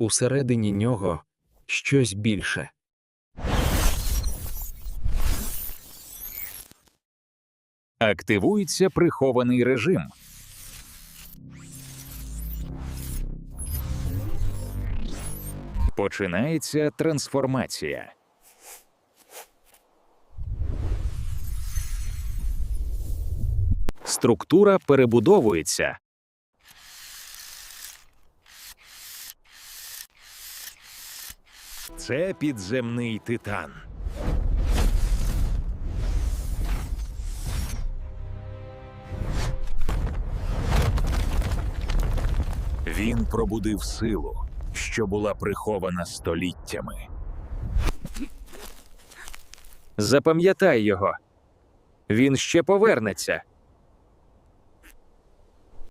Усередині нього щось більше. Активується прихований режим. Починається трансформація. Структура перебудовується. Це підземний титан. Він пробудив силу, що була прихована століттями. Запам'ятай його. Він ще повернеться.